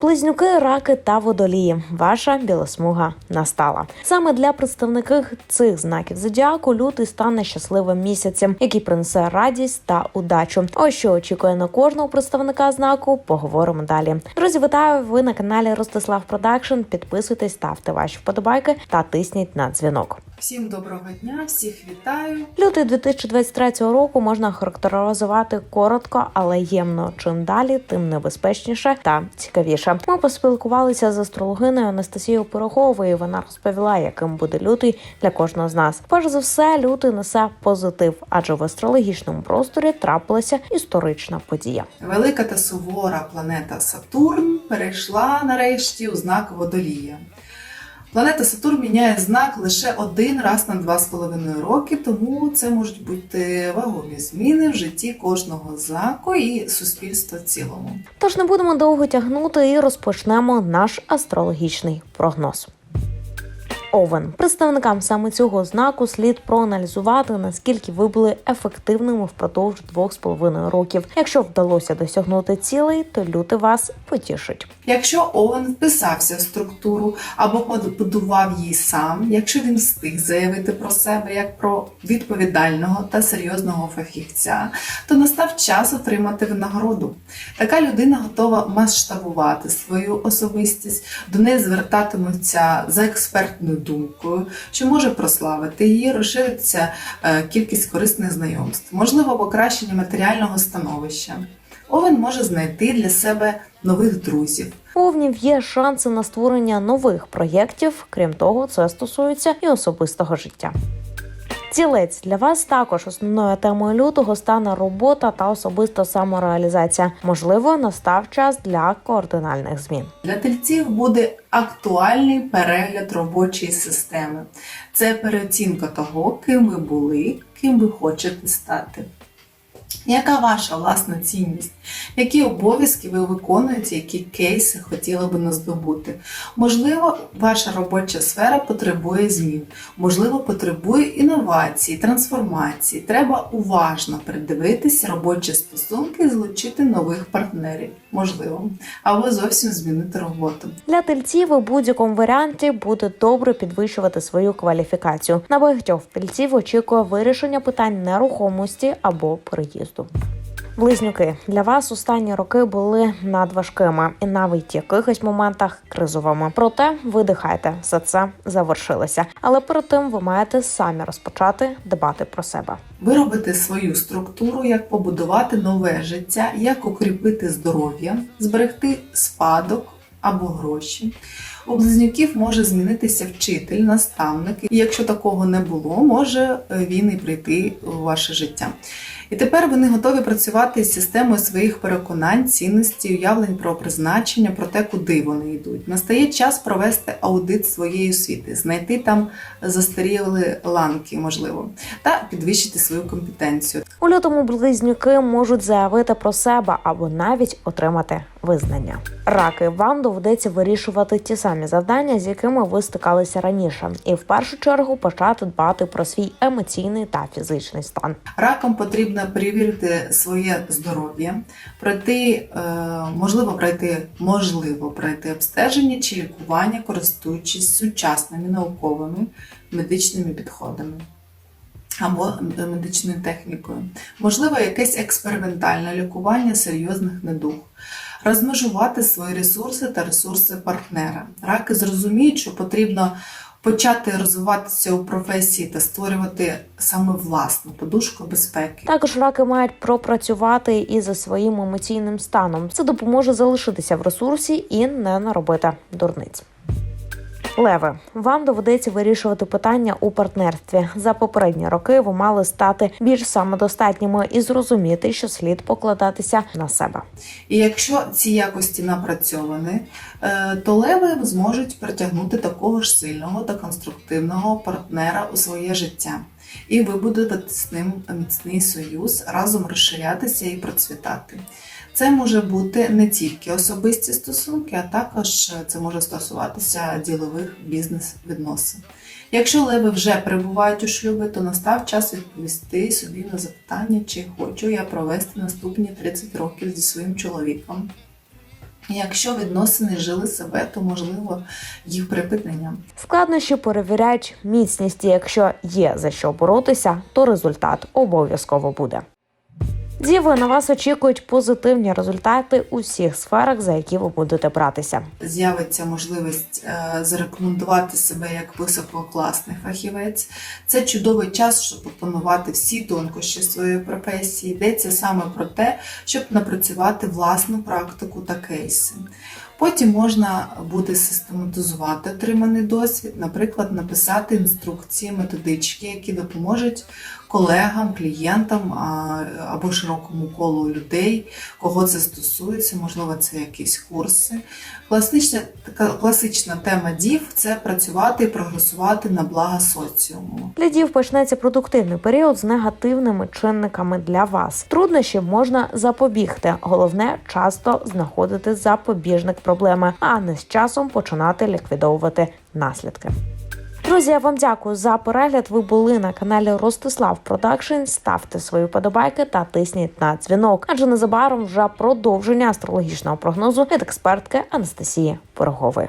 Близнюки, раки та водолії. Ваша білосмуга настала. Саме для представників цих знаків зодіаку лютий стане щасливим місяцем, який принесе радість та удачу. Ось що очікує на кожного представника знаку. Поговоримо далі. Друзі, вітаю! Ви на каналі Ростислав Продакшн. Підписуйтесь, ставте ваші вподобайки та тисніть на дзвінок. Всім доброго дня, всіх вітаю. Лютий 2023 року можна характеризувати коротко, але ємно. Чим далі, тим небезпечніше та цікавіше. Ми поспілкувалися з астрологиною Анастасією Пироговою. Вона розповіла, яким буде лютий для кожного з нас. Перш за все, лютий несе позитив, адже в астрологічному просторі трапилася історична подія. Велика та сувора планета Сатурн перейшла нарешті у знак Водолія. Планета Сатурн міняє знак лише один раз на два з половиною роки, тому це можуть бути вагомі зміни в житті кожного знаку і суспільства в цілому. Тож не будемо довго тягнути і розпочнемо наш астрологічний прогноз. Овен представникам саме цього знаку слід проаналізувати наскільки ви були ефективними впродовж двох з половиною років. Якщо вдалося досягнути цілей, то люти вас потішить. Якщо Овен вписався в структуру або побудував її сам, якщо він встиг заявити про себе як про відповідального та серйозного фахівця, то настав час отримати винагороду. Така людина готова масштабувати свою особистість, до неї звертатимуться за експертною думкою, що може прославити її, розшириться е, кількість корисних знайомств, можливо, покращення матеріального становища. Овен може знайти для себе нових друзів. У Овнів є шанси на створення нових проєктів. Крім того, це стосується і особистого життя. Цілець для вас також основною темою лютого стане робота та особиста самореалізація. Можливо, настав час для координальних змін. Для тельців буде актуальний перегляд робочої системи. Це переоцінка того, ким ви були, ким ви хочете стати. Яка ваша власна цінність? Які обов'язки ви виконуєте, які кейси хотіли би наздобути? Можливо, ваша робоча сфера потребує змін, можливо, потребує інновацій, трансформації. Треба уважно придивитися робочі стосунки і злучити нових партнерів. Можливо, або зовсім змінити роботу. Для тельців у будь-якому варіанті буде добре підвищувати свою кваліфікацію. На багатьох тельців очікує вирішення питань нерухомості або переїзду. Близнюки для вас останні роки були надважкими і навіть в якихось моментах кризовими. Проте видихайте, все це завершилося. Але перед тим ви маєте самі розпочати дбати про себе. Виробити свою структуру, як побудувати нове життя, як укріпити здоров'я, зберегти спадок або гроші. У близнюків може змінитися вчитель, наставник, і якщо такого не було, може е, він і прийти у ваше життя. І тепер вони готові працювати з системою своїх переконань, цінностей, уявлень про призначення, про те, куди вони йдуть. Настає час провести аудит своєї освіти, знайти там застаріли ланки, можливо, та підвищити свою компетенцію. У лютому близнюки можуть заявити про себе або навіть отримати визнання. Раки вам доведеться вирішувати ті самі завдання, з якими ви стикалися раніше, і в першу чергу почати дбати про свій емоційний та фізичний стан. Ракам потрібно перевірити своє здоров'я, пройти, е, можливо, пройти, можливо, пройти обстеження чи лікування, користуючись сучасними науковими медичними підходами. Або медичною технікою, можливо, якесь експериментальне лікування серйозних недуг, розмежувати свої ресурси та ресурси партнера. Раки зрозуміють, що потрібно почати розвиватися у професії та створювати саме власну подушку безпеки. Також раки мають пропрацювати і за своїм емоційним станом. Це допоможе залишитися в ресурсі і не наробити дурниць. Леви, вам доведеться вирішувати питання у партнерстві. За попередні роки ви мали стати більш самодостатніми і зрозуміти, що слід покладатися на себе. І якщо ці якості напрацьовані, е, то леви зможуть притягнути такого ж сильного та конструктивного партнера у своє життя і вибудувати з ним міцний союз, разом розширятися і процвітати. Це може бути не тільки особисті стосунки, а також це може стосуватися ділових бізнес-відносин. Якщо леви вже перебувають у шлюбі, то настав час відповісти собі на запитання, чи хочу я провести наступні 30 років зі своїм чоловіком. Якщо відносини жили себе, то можливо їх припинення. Складнощі перевіряють міцність. Якщо є за що боротися, то результат обов'язково буде. Діви на вас очікують позитивні результати у всіх сферах, за які ви будете братися. З'явиться можливість е, зарекомендувати себе як висококласний фахівець. Це чудовий час, щоб опанувати всі тонкощі своєї професії. Йдеться саме про те, щоб напрацювати власну практику та кейси. Потім можна буде систематизувати отриманий досвід, наприклад, написати інструкції, методички, які допоможуть колегам, клієнтам або широкому колу людей, кого це стосується, можливо, це якісь курси. Класична, така класична тема дів це працювати і прогресувати на благо соціуму. Для дів почнеться продуктивний період з негативними чинниками для вас. Труднощів можна запобігти. Головне часто знаходити запобіжник проблеми, а не з часом починати ліквідовувати наслідки. Друзі, я вам дякую за перегляд. Ви були на каналі Ростислав Продакшн. Ставте свої подобайки та тисніть на дзвінок, адже незабаром вже продовження астрологічного прогнозу від експертки Анастасії Пирогової.